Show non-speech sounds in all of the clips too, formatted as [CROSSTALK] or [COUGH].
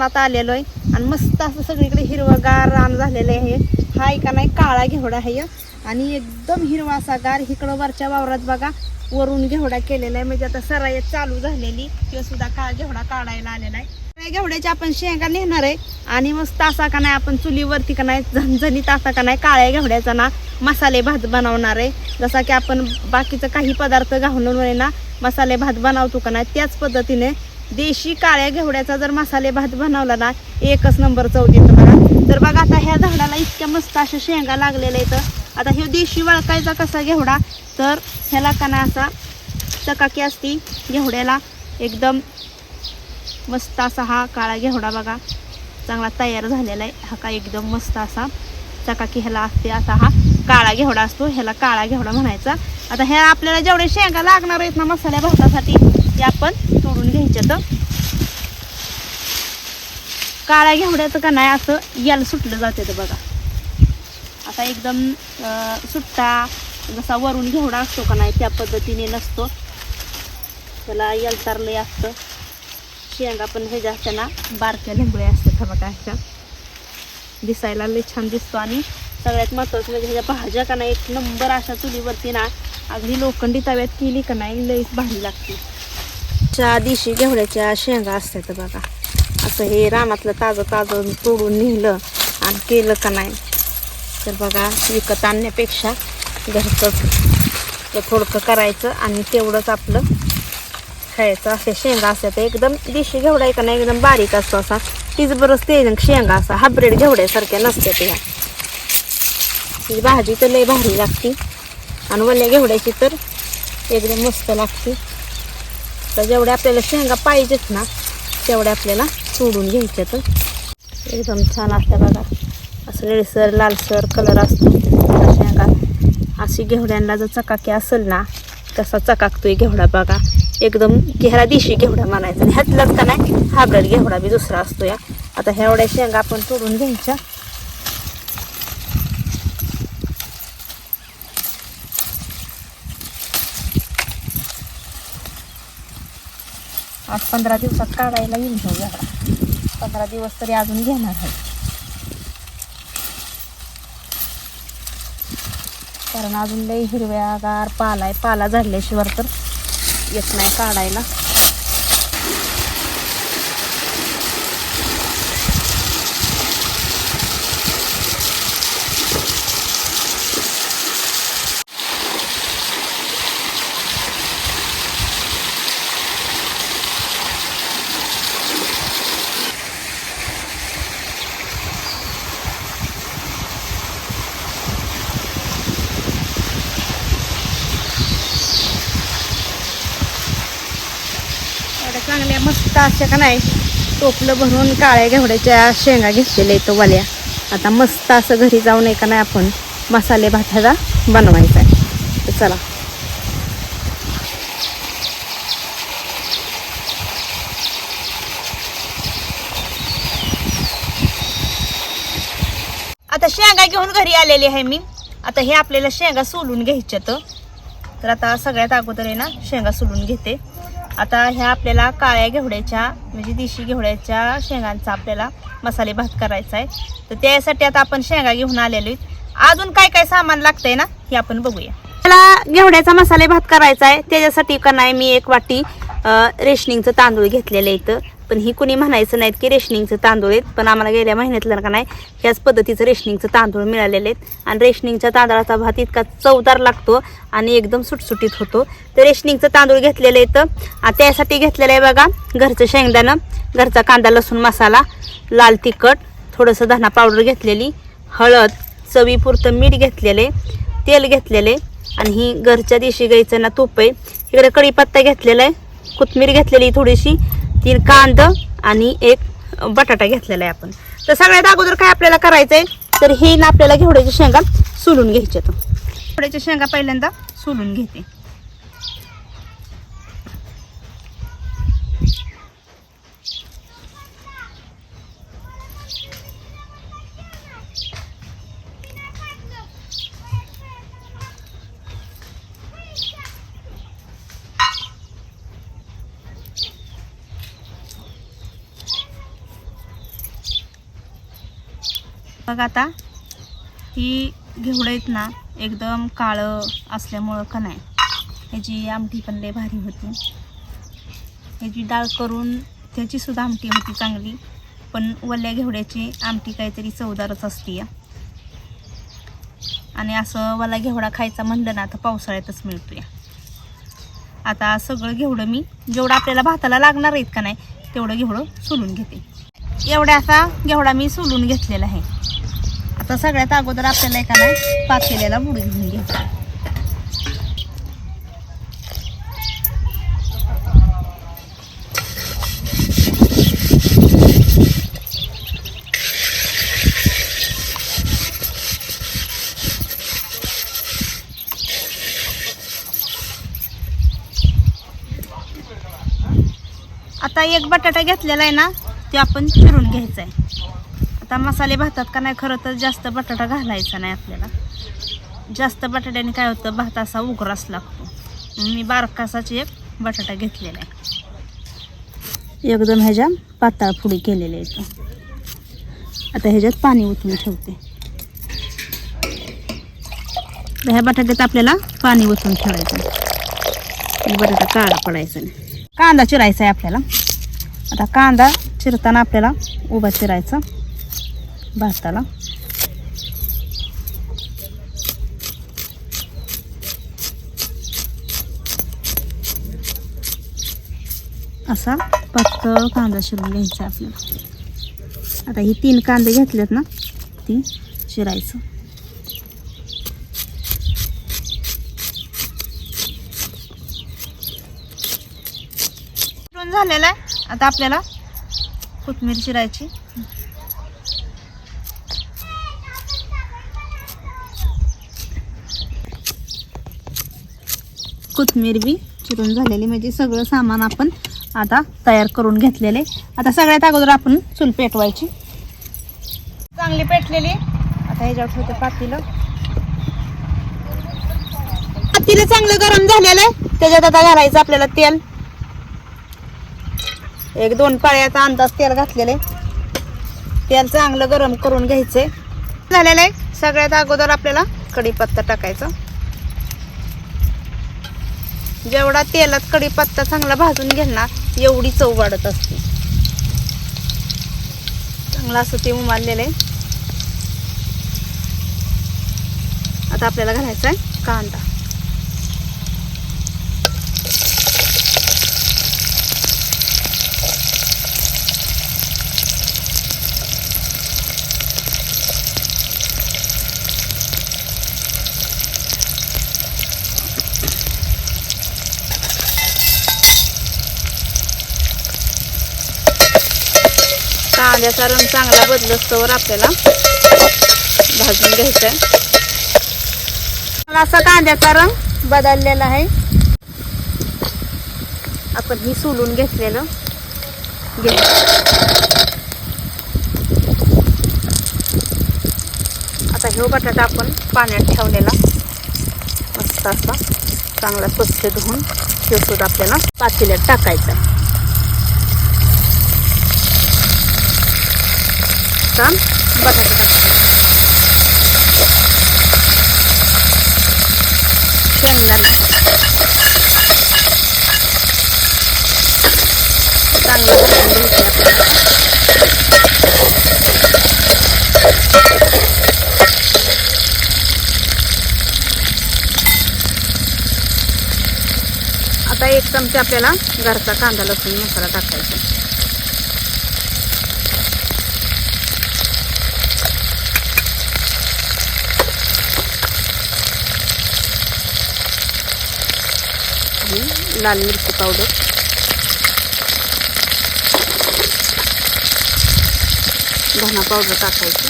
रानात आलेलो आहे. आणि मस्त असं सगळीकडे हिरवगार रान झालेलं आहे. हा एक नाही काळा घेवडा आहे. आणि एकदम हिरवा असा गार इकडं वरच्या वावरात बघा वरून घेवडा केलेला आहे. म्हणजे आता सरायत चालू झालेली. किंवा सुद्धा का घेवडा काढायला आलेला आहे. त्या घेवड्याच्या आपण शेंगा नेणार आहे. आणि मस्त असा का नाही आपण चुलीवरती का नाही झणझणीत असा का नाही काळ्या घेवड्याचा ना मसाले भात बनवणार आहे. जसा की आपण बाकीचं काही पदार्थ घालून आहे ना मसाले भात बनवतो का नाही त्याच पद्धतीने देशी काळ्या घेवड्याचा जर मसाले भात बनवला ना एकच नंबर चव देतो बघा. तर बघा आता ह्या झाडाला इतक्या मस्त अशा शेंगा लागलेल्या आहेत. आता हे देशी वळकायचा कसा घेवडा तर ह्याला का असा चकाकी असती घेवड्याला एकदम मस्त असा हा काळा घेवडा बघा. चांगला तयार झालेला आहे. हा का एकदम मस्त असा चकाकी ह्याला असते. असा हा काळा घेवडा असतो. ह्याला काळा घेवडा म्हणायचा. आता ह्या आपल्याला जेवढे शेंगा लागणार आहेत ना मसाल्या भातासाठी ते आपण तोडून घ्यायच्या तर. काळ्या घेवड्याचं का नाही असं याला सुटलं जाते तर बघा. असा एकदम सुट्टा जसा वरून घेवडा असतो का नाही त्या पद्धतीने नसतो. त्याला यलतारलंय असतं. शेंगा पण ह्याच्या असताना ना बारक्या लिंबळ्या असतात हा बघा अशा दिसायला लय छान दिसतो आणि सगळ्यात महत्त्वाचं म्हणजे ह्याच्या भाज्या का नाही एक नंबर अशा चुलीवरती ना अगदी लोखंडी तव्यात केली का नाही लईच भाजी लागते. च्या दिवशी घेवड्याच्या शेंगा असतात बघा. असं हे रानातलं ताजं ताजं तोडून नेलं आणि केलं का नाही. तर बघा विकत आणण्यापेक्षा घरचंच थोडकं करायचं आणि तेवढंच आपलं खायचं. असे शेंगा असतात. एकदम देशी घेवडा आहे का नाही? एकदम बारीक असतो असा. तीच बरंच ते शेंगा असा. हाब्रेड घेवड्यासारख्या नसते त्या ही भाजी तर लय भारी लागते. आणि वल्या घेवड्याची तर एकदम मस्त लागते. तर जेवढ्या आपल्याला शेंगा पाहिजेत ना तेवढ्या आपल्याला सोडून घ्यायच्या तर एकदम छान असतं बघा. असं रेडसर लालसर कलर असतो. त्या शेंगा अशी घेवड्यांना जर चकाकी असेल ना तसा चकाकतोय घेवडा बघा. एकदम घेरा दिशी घेवडा म्हणायचा. आणि ह्यातलाच का नाही हाब्रेड घेवडा बी दुसरा असतो या आता ह्या एवढ्या शेंगा आपण तोडून घ्यायच्या. आज पंधरा दिवसात काढायला येईल तो झाडा पंधरा दिवस तरी अजून घेणार आहे. कारण अजून लई हिरव्यागार पाला आहे. पाला झाल्याशिवाय तर येत नाही काढायला एवढ्या आता अशा का नाही टोपलं भरून काळ्या घेवड्याच्या शेंगा घेतलेल्या आहेत वाल्या. आता मस्त असं घरी जाऊन आहे का नाही आपण मसाले भाताचा बनवायचा आहे. तर चला. आता शेंगा घेऊन घरी आलेली आहे मी. आता हे आपल्याला शेंगा सोलून घ्यायच्यात. तर आता सगळ्यात अगोदर आहे ना शेंगा सोलून घेते. आता ह्या आपल्याला काळ्या घेवड्याच्या म्हणजे देशी घेवड्याच्या शेंगांचा आपल्याला मसाले भात करायचा आहे. तर त्यासाठी आता आपण शेंगा घेऊन आलेलो आहेत. अजून काय काय सामान लागतंय ना हे आपण बघूया. मला घेवड्याचा मसाले भात करायचा आहे. त्याच्यासाठी का नाही मी एक वाटी रेशनिंगचं तांदूळ घेतलेलं आहे इथं. पण ही कुणी म्हणायचं नाहीत की रेशनिंगचं तांदूळ आहेत पण आम्हाला गेल्या महिन्यातलं का नाही ह्याच पद्धतीचं रेशनिंगचं तांदूळ मिळालेले आहेत. आणि रेशनिंगच्या तांदळाचा भात इतका चवदार लागतो आणि एकदम सुटसुटीत होतो. तर रेशनिंगचं तांदूळ घेतलेलं आहेत आणि त्यासाठी घेतलेलं आहे बघा घरचं शेंगदाणं घरचा कांदा लसूण मसाला लाल तिखट थोडंसं धना पावडर घेतलेली हळद चवीपुरतं मीठ घेतलेले तेल घेतलेले आणि ही घरच्या देशी गाईचं ना तूप आहे. इकडे कढीपत्ता घेतलेला आहे कोथमीर घेतलेली थोडीशी तीन कांद आणि एक बटाटा घेतलेला आहे आपण. तर सगळ्यात अगोदर काय आपल्याला करायचं आहे तर हे ना आपल्याला घेवड्याच्या शेंगा सोलून घ्यायच्या तर घेवड्याच्या शेंगा पहिल्यांदा सोलून घेते. बघा आता ही घेवडं आहेत ना एकदम काळं असल्यामुळं का नाही. ह्याची आमटी पण लय भारी होती. ह्याची डाळ करून त्याची सुद्धा आमटी होती चांगली पण वल्ल्या घेवड्याची आमटी काहीतरी चवदारच असते या आणि असं वला घेवडा खायचा म्हणलं ना तर पावसाळ्यातच मिळतो या आता सगळं घेवडं मी जेवढं आपल्याला भाताला लागणार आहेत का नाही तेवढं घेवडं सोलून घेते. एवढा असा घेवडा मी सोलून घेतलेला आहे. तर सगळ्यात अगोदर आपल्याला एका नाही पातेल्याला बुडी घेऊन घ्यायचा. आता एक बटाटा घेतलेला आहे ना ते आपण चिरून घ्यायचा आहे. आता मसाले भातात का नाही खरं तर जास्त बटाटा घालायचा नाही आपल्याला. जास्त बटाट्याने काय होतं भात असा उग्रास लागतो. मी बारकासाची एक बटाटा घेतलेला आहे. एकदम ह्याच्या पातळ फुडी केलेल्या आहेत. आता ह्याच्यात पाणी ओतून ठेवते. ह्या बटाट्यात आपल्याला पाणी ओतून ठेवायचं बटाटा काळा पडायचा नाही कांदा चिरायचा आहे आपल्याला. आता कांदा चिरताना आपल्याला उभा चिरायचा. भाताला. असा पातळ कांदा शिरून घ्यायचा आपल्याला. आता ही तीन कांदे घेतलेत ना ती शिरायचं. चिरून झालेला आहे. आता आपल्याला कोथमीर शिरायची. कोथमीर बी चिरून झालेली. म्हणजे सगळं सामान आपण आता तयार करून घेतलेले. आता सगळ्यात अगोदर आपण चूल पेटवायची. चांगली पेटलेली. आता ह्याच्यावर ठेवते पातील. पातीलं चांगलं गरम झालेलं आहे. त्याच्यात आता घालायचं आपल्याला तेल. एक दोन पाळ्याचा अंदाज तेल घातलेले तेल चांगलं गरम करून घ्यायचंय. झालेलं आहे. सगळ्यात अगोदर आपल्याला कढीपत्ता टाकायचा. जेवढा तेलात कढीपत्ता चांगला भाजून घेणार एवढी चव वाढत असते. चांगलं असं ते उमारलेलं आहे. आता आपल्याला घालायचा आहे कांदा. कांद्याचा रंग चांगला बदलस्तवर आपल्याला. भाजून घ्यायचा आहे असा कांद्याचा रंग बदललेला आहे. आपण ही सोलून घेतलेलं. घे आता हे बटाटा आपण पाण्यात ठेवलेला. मस्त असा चांगला स्वच्छ धुवून ह्यो सुद्धा आपल्याला पातेल्यात टाकायचा आहे छान बटाटा शेंगदाणा चांगलं भाजून घ्यायचं आपल्याला. आता एक चमचा आपल्याला घरचा कांदा लसूण मसाला टाकायचा ही लाल मिरची पावडर धना पावडर टाकायची.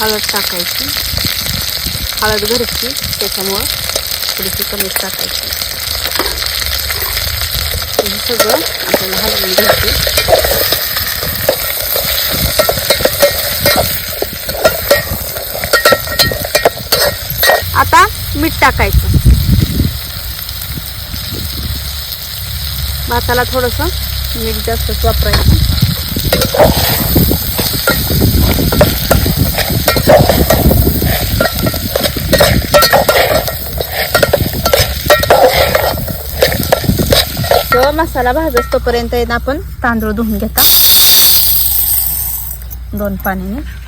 हळद टाकायची. हळद घरची त्याच्यामुळं थोडीशी कमीच टाकायची. हे सगळं आपल्याला हलवून घ्यायची आता मीठ टाकायचं. भाताला थोडंसं मीठ जास्तच वापरायचं. मसाला भाजस तोपर्यंत ना आपण तांदूळ धुवून घेता दोन पाण्याने.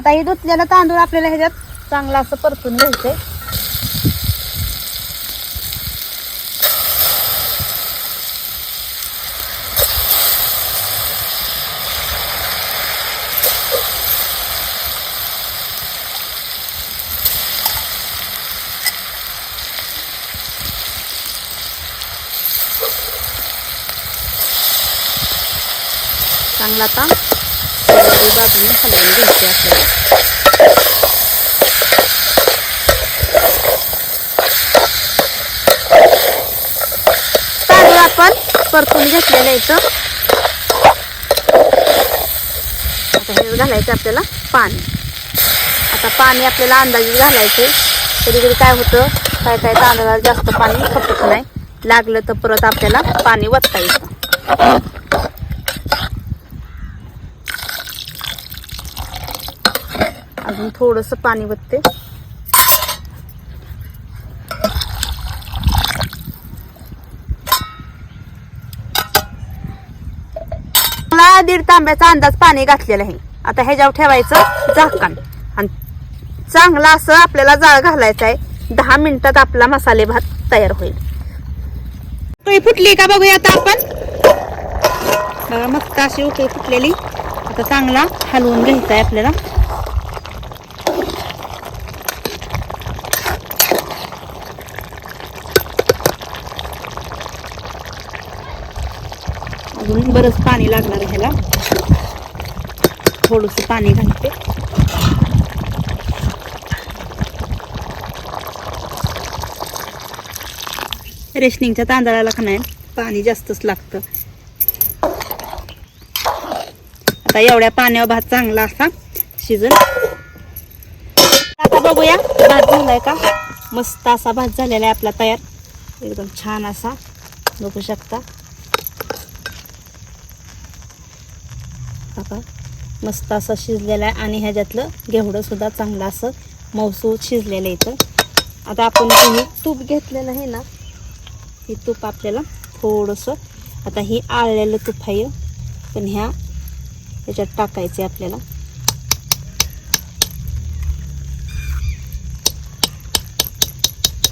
आता हे धुतलेला तांदूळ आपल्याला ह्याच्यात चांगला असं परतून घ्यायचंय. चांगला आता बाजूने हलवून घ्यायचे आपल्याला तांदूळ आपण. परतून घेतलेलं इथं. आता हे घालायचं आपल्याला पाणी. आता पाणी आपल्याला अंदाजे घालायचे कधी कधी काय होतं? काय काय तांदळाला जास्त पाणी खपत नाही. लागलं तर परत आपल्याला पाणी वत्ता येतं थोडस पाणी वतते. मला दीड तांब्याचा अंदाज पाणी घातलेलं आहे. आता ह्याच्यावर ठेवायचं झाकण. आणि चांगला असं आपल्याला जाळ घालायचा आहे. दहा मिनिटात आपला मसाले भात तयार होईल. उकळी फुटली का बघूया आता आपण? मस्त अशी उकळी फुटलेली. आता चांगला हलवून घ्यायचा आहे आपल्याला अजून बरंच पाणी लागणार ह्याला. थोडस पाणी घालते. रेशनिंगच्या तांदळाला का नाही पाणी जास्तच लागतं. आता एवढ्या पाण्यावर भात चांगला असा शिजन. आता बघूया भात झालाय का? मस्त असा भात झालेला आहे आपला तयार. एकदम छान असा. बघू शकता. बघा मस्त असं शिजलेलं आहे आणि ह्याच्यातलं घेवडंसुद्धा चांगलं असं मौसूद शिजलेलं आहे इथं. आता आपण हे तूप घेतलेलं आहे ना हे तूप आपल्याला थोडंसं आता ही आळलेलं तूप आहे. पण ह्या ह्याच्यात टाकायचे आपल्याला.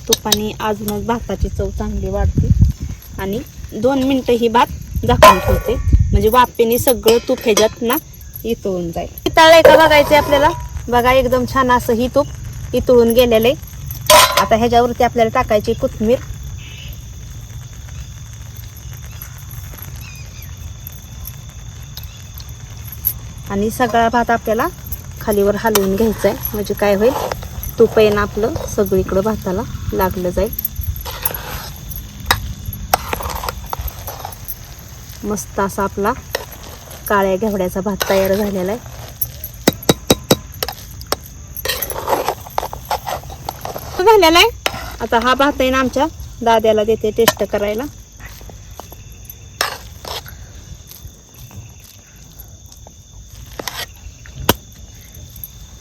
तुपाने अजूनच भाताची चव चांगली वाढते. आणि दोन मिनटं ही भात झाकून ठेवते. म्हणजे वाफेने सगळं तूप ह्याच्यात ना इतळून जाईल. इतळलंय का बघायचं आपल्याला? बघा एकदम छान असं ही तूप इतळून गेलेलं आहे. आता ह्याच्यावरती आपल्याला टाकायची कोथमीर आणि सगळा भात आपल्याला खालीवर हलवून घ्यायचा आहे म्हणजे काय होईल? तूप आहे ना आपलं सगळीकडं भाताला लागलं जाईल. मस्त असा आपला काळ्या घेवड्याचा भात तयार झालेला आहे. झालेला आहे. आता हा भात आहे ना आमच्या दाद्याला देते टेस्ट करायला.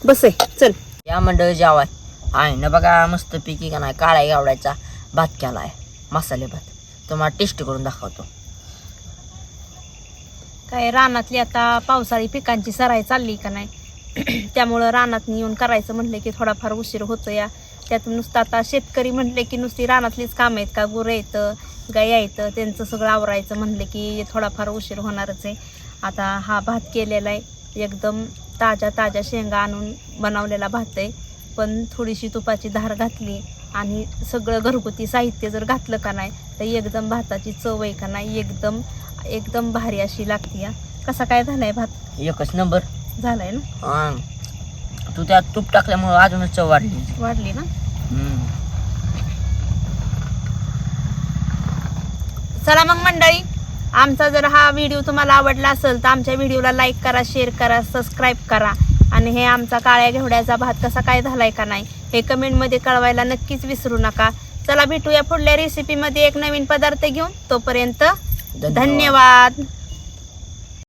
बस आहे चल. या मंडळ जेवाय. आहे ना बघा मस्त पिकी का नाही काळ्या गावड्याचा भात केला आहे मसाले भात. तुम्हाला टेस्ट करून दाखवतो. काय रानातली आता पावसाळी पिकांची सराई चालली का नाही? [CLEARS THROAT] त्यामुळं रानात येऊन करायचं म्हटलं की थोडाफार उशीर होतो या त्यात नुसतं आता शेतकरी म्हटले की नुसती रानातलीच कामं आहेत का? गुरं येतं गाय येतं त्यांचं सगळं आवरायचं म्हणलं की थोडाफार उशीर होणारच आहे. आता हा भात केलेला आहे. एकदम ताज्या ताज्या शेंगा आणून बनवलेला भात आहे. पण थोडीशी तुपाची धार घातली आणि सगळं घरगुती साहित्य जर घातलं का नाही तर एकदम भाताची चव आहे का नाही? एकदम एकदम भारी अशी लागते या. कसा काय झालाय भात? एकच नंबर. झालाय ना? हा. तू त्यात तूप टाकल्यामुळे अजूनच चव वाढली. वाढली ना. चला मग मंडळी आमचा जर हा व्हिडिओ तुम्हाला आवडला असेल तर आमच्या व्हिडिओला लाईक करा शेअर करा सबस्क्राईब करा. आणि हे आमचा काळ्या घेवड्याचा भात कसा काय झालाय का नाही हे कमेंटमध्ये कळवायला नक्कीच विसरू नका. चला भेटूया पुढल्या रेसिपीमध्ये एक नवीन पदार्थ घेऊन. तोपर्यंत धन्यवाद.